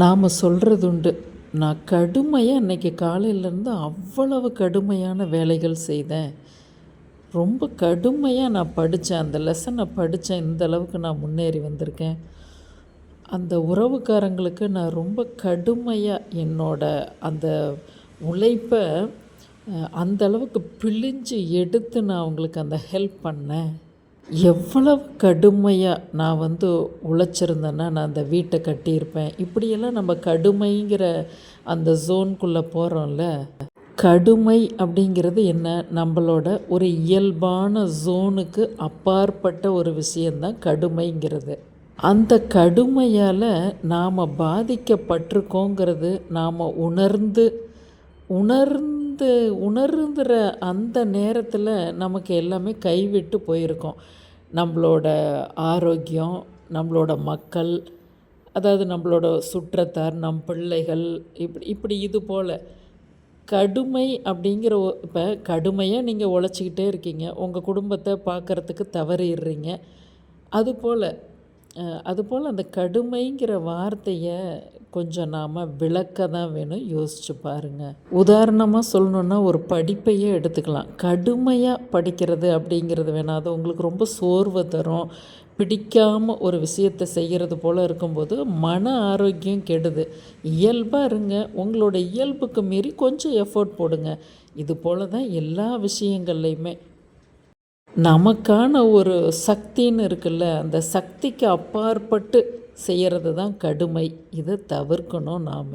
நாம் சொல்கிறது உண்டு நான் கடுமையாக இன்றைக்கி காலையிலேருந்து அவ்வளவு கடுமையான வேலைகள் செய்தேன். ரொம்ப கடுமையாக நான் படித்தேன் அந்த லெசனை படித்தேன் இந்த அளவுக்கு நான் முன்னேறி வந்திருக்கேன். அந்த உறவுக்காரங்களுக்கு நான் ரொம்ப கடுமையாக என்னோட அந்த உழைப்பை அந்த அளவுக்கு பிழிஞ்சு எடுத்து நான் அவங்களுக்கு அந்த ஹெல்ப் பண்ணேன். எவ்வளவு கடுமையாக நான் வந்து உழைச்சிருந்தேன்னா நான் அந்த வீட்டை கட்டியிருப்பேன். இப்படியெல்லாம் நம்ம கடுமைங்கிற அந்த ஜோன்குள்ளே போகிறோம்ல கடுமை அப்படிங்கிறது என்ன? நம்மளோட ஒரு இயல்பான ஜோனுக்கு அப்பாற்பட்ட ஒரு விஷயந்தான் கடுமைங்கிறது. அந்த கடுமையால் நாம் பாதிக்கப்பட்டிருக்கோங்கிறது நாம் உணர்ந்து உணர்ந்து உணர்ந்துற அந்த நேரத்தில் நமக்கு எல்லாமே கைவிட்டு போயிருக்கோம். நம்மளோட ஆரோக்கியம் நம்மளோட மக்கள் அதாவது நம்மளோட சுற்றத்தார் நம் பிள்ளைகள் இப்படி இப்படி இது போல். கடுமை அப்படிங்கிற இப்போ கடுமையாக நீங்கள் உழைச்சிக்கிட்டே இருக்கீங்க. உங்கள் குடும்பத்தை பார்க்குறதுக்கு தவறிடுறீங்க. அதுபோல் அதுபோல் அந்த கடுமைங்கிற வார்த்தையை கொஞ்சம் நாம் விளக்க தான் வேணும். யோசிச்சு பாருங்கள் உதாரணமாக சொல்லணுன்னா ஒரு படிப்பையே எடுத்துக்கலாம். கடுமையாக படிக்கிறது அப்படிங்கிறது வேணாம் அது உங்களுக்கு ரொம்ப சோர்வை தரும். பிடிக்காமல் ஒரு விஷயத்தை செய்கிறது போல் இருக்கும்போது மன ஆரோக்கியம் கெடுது. இயல்பாக இருங்க. உங்களோட இயல்புக்கு மீறி கொஞ்சம் எஃபோர்ட் போடுங்க. இது போல் தான் எல்லா விஷயங்கள்லையுமே. நமக்கான ஒரு சக்தின்னு இருக்குல்ல அந்த சக்திக்கு அப்பாற்பட்டு செய்கிறது தான் கடுமை. இதை தவிர்க்கணும் நாம்.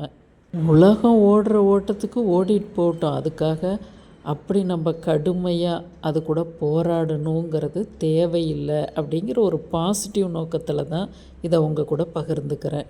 உலகம் ஓடுற ஓட்டத்துக்கு ஓடிட்டு போகட்டும் அதுக்காக அப்படி நம்ம கடுமையாக அது கூட போராடணுங்கிறது தேவையில்லை அப்படிங்கிற ஒரு பாசிட்டிவ் நோக்கத்தில் தான் இதை உங்கள் கூட பகிர்ந்துக்கிறேன்.